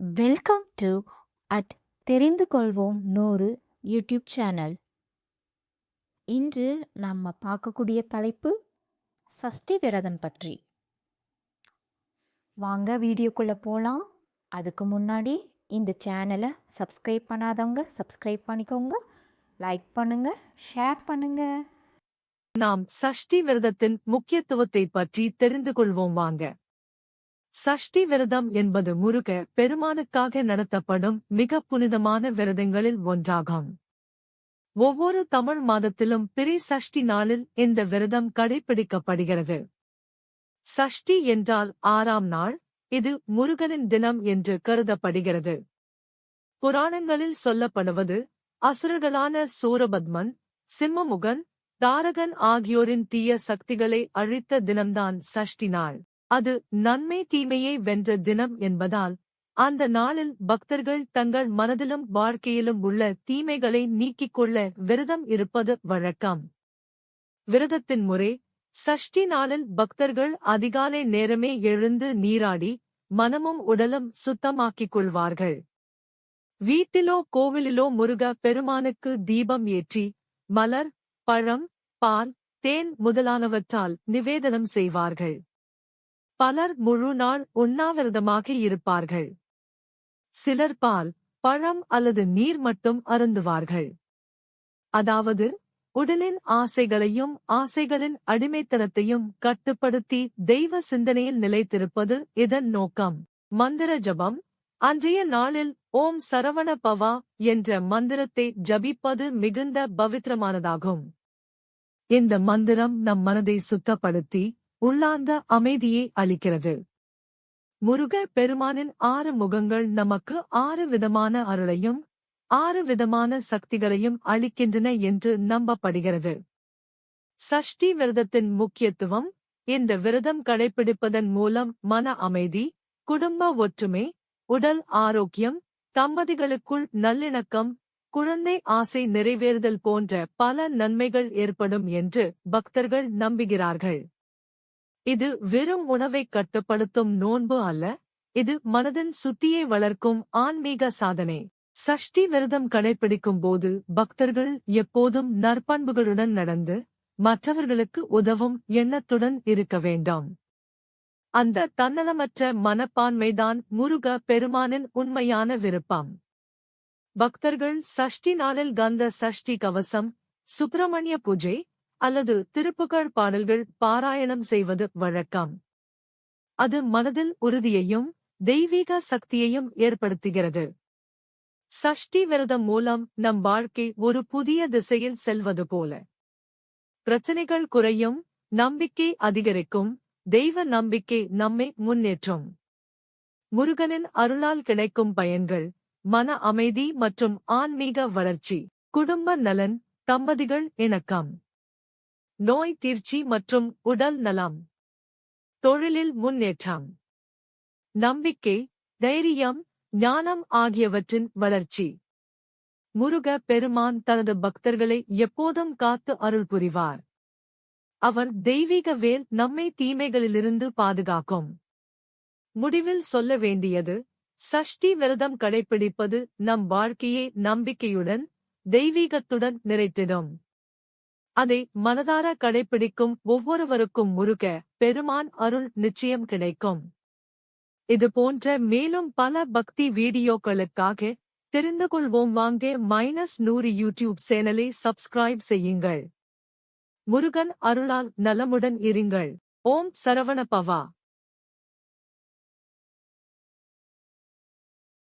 Welcome to at தெரிந்து கொள்வோம் நூறு யூடியூப் சேனல் இன்று நம்ம பார்க்கக்கூடிய தலைப்பு சஷ்டி விரதம் பற்றி. வாங்க வீடியோக்குள்ளே போகலாம் அதுக்கு முன்னாடி இந்த சேனலை சப்ஸ்கிரைப் பண்ணாதவங்க சப்ஸ்கிரைப் பண்ணிக்கோங்க லைக் பண்ணுங்கள் ஷேர் பண்ணுங்கள் நாம் சஷ்டி விரதத்தின் முக்கியத்துவத்தை பற்றி தெரிந்து கொள்வோம் வாங்க. சஷ்டி விரதம் என்பது முருக பெருமானுக்காக நடத்தப்படும் மிக புனிதமான விரதங்களில் ஒன்றாகும். ஒவ்வொரு தமிழ் மாதத்திலும் பிரி சஷ்டி நாளில் இந்த விரதம் கடைபிடிக்கப்படுகிறது. சஷ்டி என்றால் ஆறாம் நாள் இது முருகனின் தினம் என்று கருதப்படுகிறது. புராணங்களில் சொல்லப்படுவது அசுரர்களான சூரபத்மன் சிம்மமுகன் தாரகன் ஆகியோரின் தீய சக்திகளை அழித்த தினம்தான் சஷ்டி நாள். அது நன்மை தீமையை வென்ற தினம் என்பதால் அந்த நாளில் பக்தர்கள் தங்கள் மனதிலும் வாழ்க்கையிலும் உள்ள தீமைகளை நீக்கிக் கொள்ள விரதம் இருப்பது வழக்கம். விரதத்தின் முறை சஷ்டி நாளில் பக்தர்கள் அதிகாலை நேரமே எழுந்து நீராடி மனமும் உடலும் சுத்தமாக்கிக் கொள்வார்கள். வீட்டிலோ கோவிலிலோ முருக பெருமானுக்கு தீபம் ஏற்றி மலர் பழம் பால் தேன் முதலானவற்றால் நிவேதனம் செய்வார்கள். பலர் முழு நாள் உண்ணாவிரதமாக இருப்பார்கள். சிலர் பால் பழம் அல்லது நீர் மட்டும் அருந்துவார்கள். அதாவது உடலின் ஆசைகளையும் ஆசைகளின் அடிமைத்தனத்தையும் கட்டுப்படுத்தி தெய்வ சிந்தனையில் நிலைத்திருப்பது இதன் நோக்கம். மந்திர ஜபம் அன்றைய நாளில் ஓம் சரவண பவா என்ற மந்திரத்தை ஜபிப்பது மிகுந்த பவித்திரமானதாகும். இந்த மந்திரம் நம் மனதை சுத்தப்படுத்தி உள்ளார்ந்த அமைதியை அளிக்கிறது. முருக பெருமானின் ஆறு முகங்கள் நமக்கு ஆறு விதமான அருளையும் ஆறு விதமான சக்திகளையும் அளிக்கின்றன என்று நம்பப்படுகிறது. சஷ்டி விரதத்தின் முக்கியத்துவம் இந்த விரதம் கடைபிடிப்பதன் மூலம் மன அமைதி குடும்ப ஒற்றுமை உடல் ஆரோக்கியம் தம்பதிகளுக்குள் நல்லிணக்கம் குழந்தை ஆசை நிறைவேறுதல் போன்ற பல நன்மைகள் ஏற்படும் என்று பக்தர்கள் நம்புகிறார்கள். இது வெறும் உணவை கட்டுப்படுத்தும் நோன்பு அல்ல இது மனதின் சுத்தியை வளர்க்கும் ஆன்மீக சாதனை. சஷ்டி விரதம் கடைபிடிக்கும் போது பக்தர்கள் எப்போதும் நற்பண்புகளுடன் நடந்து மற்றவர்களுக்கு உதவும் எண்ணத்துடன் இருக்க வேண்டாம். அந்த தன்னலமற்ற மனப்பான்மைதான் முருக பெருமானின் உண்மையான விருப்பம். பக்தர்கள் சஷ்டி நாளில் கந்த சஷ்டி கவசம் சுப்பிரமணிய பூஜை அல்லது திருப்புகழ் பாடல்கள் பாராயணம் செய்வது வழக்கம். அது மனதில் உறுதியையும் தெய்வீக சக்தியையும் ஏற்படுத்துகிறது. சஷ்டி விரதம் மூலம் நம் வாழ்க்கை ஒரு புதிய திசையில் செல்வது போல. பிரச்சனைகள் குறையும் நம்பிக்கை அதிகரிக்கும் தெய்வ நம்பிக்கை நம்மை முன்னேற்றும். முருகனின் அருளால் கிடைக்கும் பயன்கள் மன அமைதி மற்றும் ஆன்மீக வளர்ச்சி குடும்ப நலன் தம்பதிகள் இணக்கம். நோய் தீர்ச்சி மற்றும் உடல் நலம். தொழிலில் முன்னேற்றம். நம்பிக்கை தைரியம் ஞானம் ஆகியவற்றின் வளர்ச்சி. முருக பெருமான் தனது பக்தர்களை எப்போதும் காத்து அருள் புரிவார். அவர் தெய்வீக வேல் நம்மை தீமைகளிலிருந்து பாதுகாக்கும். முடிவில் சொல்ல வேண்டியது சஷ்டி விரதம் கடைபிடிப்பது நம் வாழ்க்கையை நம்பிக்கையுடன் தெய்வீகத்துடன் நிறைத்திடும். அதை மனதார கடைபிடிக்கும் ஒவ்வொருவருக்கும் முருக பெருமான் அருள் நிச்சயம் கிடைக்கும். இது போன்ற மேலும் பல பக்தி வீடியோக்களுக்காக தெரிந்து கொள்வோம். வாங்க மைனஸ் நூறு யூடியூப் சேனலை சப்ஸ்கிரைப் செய்யுங்கள். முருகன் அருளால் நலமுடன் இருங்கள். ஓம் சரவண பவா.